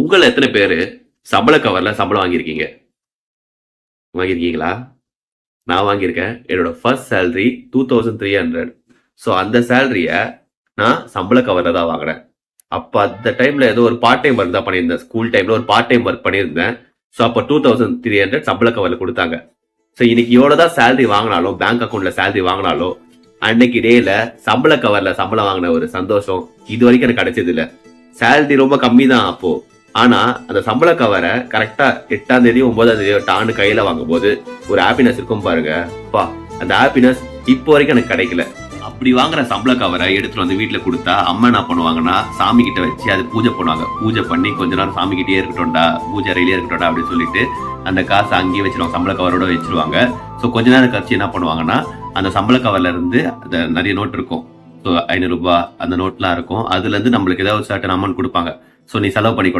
உங்கள எத்தனை பேர் சம்பள கவரில் சம்பளம் வாங்கியிருக்கீங்க? வாங்கியிருக்கீங்களா? நான் வாங்கியிருக்கேன். என்னோட first salary two thousand three hundred so அந்த சேலரியை நான் சம்பள கவரில் தான் வாங்கினேன் அப்போ அந்த டைமில் ஏதோ ஒரு பார்ட் டைம் ஒர்க் தான் பண்ணியிருந்தேன். ஸ்கூல் டைமில் ஒரு பார்ட் டைம் ஒர்க் பண்ணியிருந்தேன். ஸோ அப்போ டூ தௌசண்ட் த்ரீ ஹண்ட்ரட் சம்பள கவரில் கொடுத்தாங்க. ஸோ இன்னைக்கு எவ்வளோ தான் சேலரி வாங்கினாலும் பேங்க் அக்கௌண்ட்டில் சேலரி வாங்கினாலும் அன்னைக்கு டேல சம்பள கவரில் சம்பளம் வாங்கின ஒரு சந்தோஷம் இது வரைக்கும் எனக்கு கிடைச்சது இல்லை சேலரி ரொம்ப கம்மி தான் அப்போது ஆனா அந்த சம்பள கவரை கரெக்டா எட்டாம் தேதி ஒன்பதாம் தேதி டான்னு கையில வாங்கும்போது ஒரு ஹாப்பினஸ் இருக்கும் பாருங்க. பா அந்த ஹாப்பினஸ் இப்போ வரைக்கும் எனக்கு கிடைக்கல. அப்படி வாங்குற சம்பள கவரை எடுத்துட்டு வந்து வீட்டுல கொடுத்தா அம்மா என்ன பண்ணுவாங்கன்னா சாமி கிட்ட வச்சு அது பூஜை பண்ணுவாங்க. பூஜை பண்ணி கொஞ்ச நேரம் சாமி கிட்டே இருக்கட்டும்டா பூஜை அறையிலே இருக்கட்டும்டா அப்படின்னு சொல்லிட்டு அந்த காசை அங்கேயே வச்சிருவாங்க சம்பள கவரோட வச்சிருவாங்க. ஸோ கொஞ்ச நேரம் கழிச்சு என்ன பண்ணுவாங்கன்னா அந்த சம்பள கவர்ல இருந்து அந்த நிறைய நோட் இருக்கும். ஸோ ஐநூறு ரூபாய் அந்த நோட்லாம் இருக்கும். அதுல இருந்து நம்மளுக்கு ஏதாவது சர்டன் அமௌண்ட் கொடுப்பாங்க. ஸோ நீ செலவு பண்ணிக்கோ